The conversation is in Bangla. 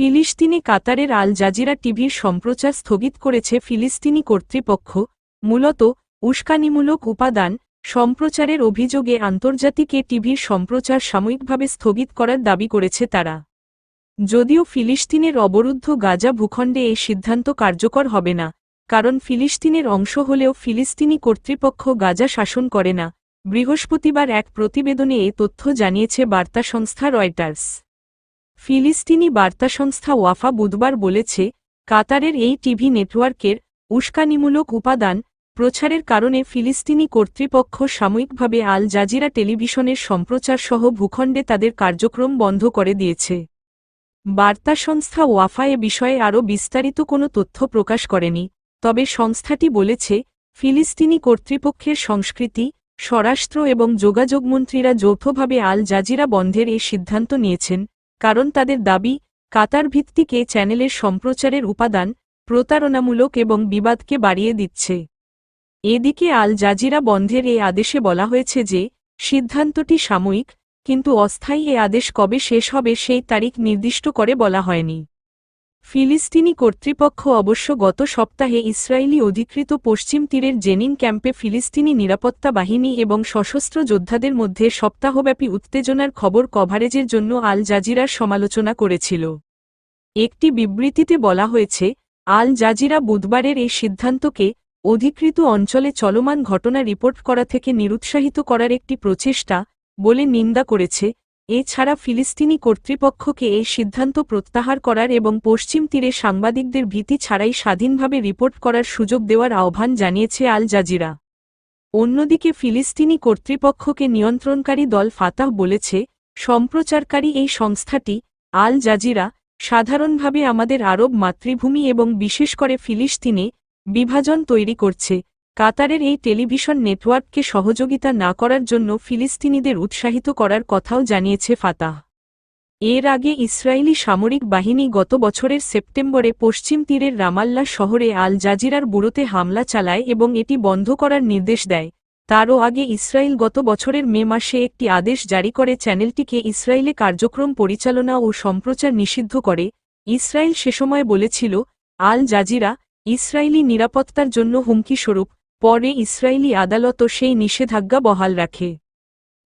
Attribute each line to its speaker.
Speaker 1: ফিলিস্তিনে কাতারের আল জাজিরা টিভির সম্প্রচার স্থগিত করেছে ফিলিস্তিনি কর্তৃপক্ষ, মূলত উস্কানিমূলক উপাদান, সম্প্রচারের অভিযোগে আন্তর্জাতিক এ টিভির সম্প্রচার সাময়িকভাবে স্থগিত করার দাবি করেছে তারা। যদিও ফিলিস্তিনের অবরুদ্ধ গাজা ভূখণ্ডে এই সিদ্ধান্ত কার্যকর হবে না, কারণ ফিলিস্তিনের অংশ হলেও ফিলিস্তিনি কর্তৃপক্ষ গাজা শাসন করে না, বৃহস্পতিবার এক প্রতিবেদনে এ তথ্য জানিয়েছে বার্তা সংস্থা রয়টার্স। ফিলিস্তিনি বার্তা সংস্থা ওয়াফা বুধবার বলেছে, কাতারের এই টিভি নেটওয়ার্কের উস্কানিমূলক উপাদান প্রচারের কারণে ফিলিস্তিনি কর্তৃপক্ষ সাময়িকভাবে আল জাজিরা টেলিভিশনের সম্প্রচার সহ ভূখণ্ডে তাদের কার্যক্রম বন্ধ করে দিয়েছে। বার্তা সংস্থা ওয়াফা এ বিষয়ে আরও বিস্তারিত কোনো তথ্য প্রকাশ করেনি, তবে সংস্থাটি বলেছে, ফিলিস্তিনি কর্তৃপক্ষের সংস্কৃতি, স্বরাষ্ট্র এবং যোগাযোগমন্ত্রীরা যৌথভাবে আল জাজিরা বন্ধের এই সিদ্ধান্ত নিয়েছেন। কারণ তাদের দাবি, কাতার ভিত্তিকে চ্যানেলের সম্প্রচারের উপাদান, প্রতারণামূলক এবং বিবাদকে বাড়িয়ে দিচ্ছে। এদিকে আল জাজিরা বন্ধের এ আদেশে বলা হয়েছে যে, সিদ্ধান্তটি সাময়িক, কিন্তু অস্থায়ী এ আদেশ কবে শেষ হবে সেই তারিখ নির্দিষ্ট করে বলা হয়নি। ফিলিস্তিনি কর্তৃপক্ষ অবশ্য গত সপ্তাহে ইসরায়েলি অধিকৃত পশ্চিম তীরের জেনিন ক্যাম্পে ফিলিস্তিনি নিরাপত্তা বাহিনী এবং সশস্ত্র যোদ্ধাদের মধ্যে সপ্তাহব্যাপী উত্তেজনার খবর কভারেজের জন্য আল জাজিরার সমালোচনা করেছিল। একটি বিবৃতিতে বলা হয়েছে, আল জাজিরা বুধবারের এই সিদ্ধান্তকে অধিকৃত অঞ্চলে চলমান ঘটনা রিপোর্ট করা থেকে নিরুৎসাহিত করার একটি প্রচেষ্টা বলে নিন্দা করেছে এছাড়া ফিলিস্তিনি কর্তৃপক্ষকে এই সিদ্ধান্ত প্রত্যাহার করার এবং পশ্চিম তীরে সাংবাদিকদের ভীতি ছাড়াই স্বাধীনভাবে রিপোর্ট করার সুযোগ দেওয়ার আহ্বান জানিয়েছে আল জাজিরা। অন্যদিকে ফিলিস্তিনি কর্তৃপক্ষকে নিয়ন্ত্রণকারী দল ফাতাহ বলেছে, সম্প্রচারকারী এই সংস্থাটি, আল জাজিরা, সাধারণভাবে আমাদের আরব মাতৃভূমি এবং বিশেষ করে ফিলিস্তিনে বিভাজন তৈরি করছে। কাতারের এই টেলিভিশন নেটওয়ার্ককে সহযোগিতা না করার জন্য ফিলিস্তিনিদের উৎসাহিত করার কথাও জানিয়েছে ফাতাহ। এর আগে ইসরায়েলি সামরিক বাহিনী গত বছরের সেপ্টেম্বরে পশ্চিম তীরের রামাল্লা শহরে আল জাজিরার বুড়োতে হামলা চালায় এবং এটি বন্ধ করার নির্দেশ দেয়। তারও আগে ইসরায়েল গত বছরের মে মাসে একটি আদেশ জারি করে চ্যানেলটিকে ইসরায়েলে কার্যক্রম পরিচালনা ও সম্প্রচার নিষিদ্ধ করে। ইসরায়েল সে সময় বলেছিল, আল জাজিরা, ইসরায়েলি নিরাপত্তার জন্য হুমকি স্বরূপ পরে ইসরায়েলি আদালতও সেই নিষেধাজ্ঞা বহাল রাখে।